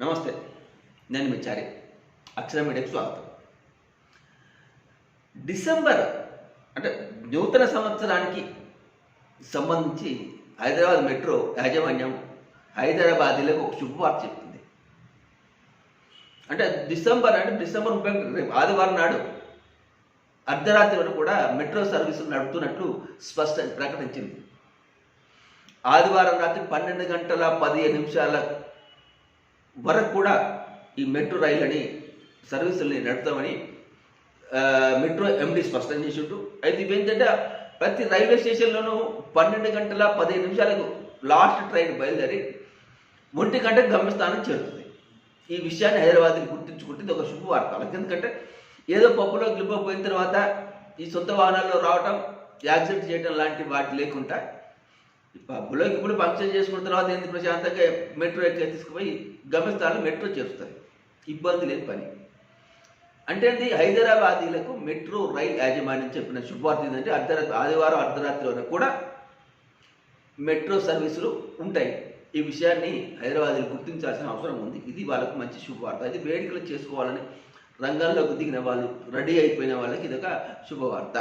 నమస్తే నేను మీ చారి. అక్షర మీడియాకు స్వాగతం. డిసెంబర్ అంటే నూతన సంవత్సరానికి సంబంధించి హైదరాబాద్ మెట్రో యాజమాన్యం హైదరాబాదీలకు ఒక శుభవార్త చెప్పింది. అంటే డిసెంబర్ అంటే డిసెంబర్ ముప్పై రేపు ఆదివారం నాడు అర్ధరాత్రి వరకు కూడా మెట్రో సర్వీసులు నడుపుతున్నట్లు స్పష్టం ప్రకటించింది. ఆదివారం రాత్రి పన్నెండు గంటల పదిహేను నిమిషాల వరకు కూడా ఈ మెట్రో రైళ్ళని సర్వీసుల్ని నడుపుతామని మెట్రో ఎండీ స్పష్టం చేసిండు అయితే ఇవేంటంటే ఏంటంటే ప్రతి రైల్వే స్టేషన్లోనూ పన్నెండు గంటల పదిహేను నిమిషాలకు లాస్ట్ ట్రైన్ బయలుదేరి ఒంటి గంటకు గమ్యస్థానం చేరుతుంది. ఈ విషయాన్ని హైదరాబాద్కి గుర్తించుకుంటే ఇది ఒక శుభవార్త. ఎందుకంటే ఏదో పప్పులో గిలిపోయిన తర్వాత ఈ సొంత వాహనాల్లో రావటం యాక్సిడెంట్ చేయడం లాంటి వాటి లేకుండా ఈ ఇప్పుడు ఫంక్షన్ చేసుకున్న తర్వాత ఏంది ప్రశాంతంగా మెట్రో ఎక్కి తీసుకుపోయి గమ్యస్థానం మెట్రో చేరుస్తుంది ఇబ్బంది లేని పని. అంటే ఏంటి హైదరాబాదీలకు మెట్రో రైల్ యాజమాన్యం చెప్పిన శుభవార్త ఏంటంటే అర్ధరాత్రి ఆదివారం అర్ధరాత్రి వరకు కూడా మెట్రో సర్వీసులు ఉంటాయి. ఈ విషయాన్ని హైదరాబాద్లో గుర్తించాల్సిన అవసరం ఉంది. ఇది వాళ్ళకు మంచి శుభవార్త. అయితే వేడుకలు చేసుకోవాలని రంగంలోకి దిగిన వాళ్ళు రెడీ అయిపోయిన వాళ్ళకి ఇదొక శుభవార్త.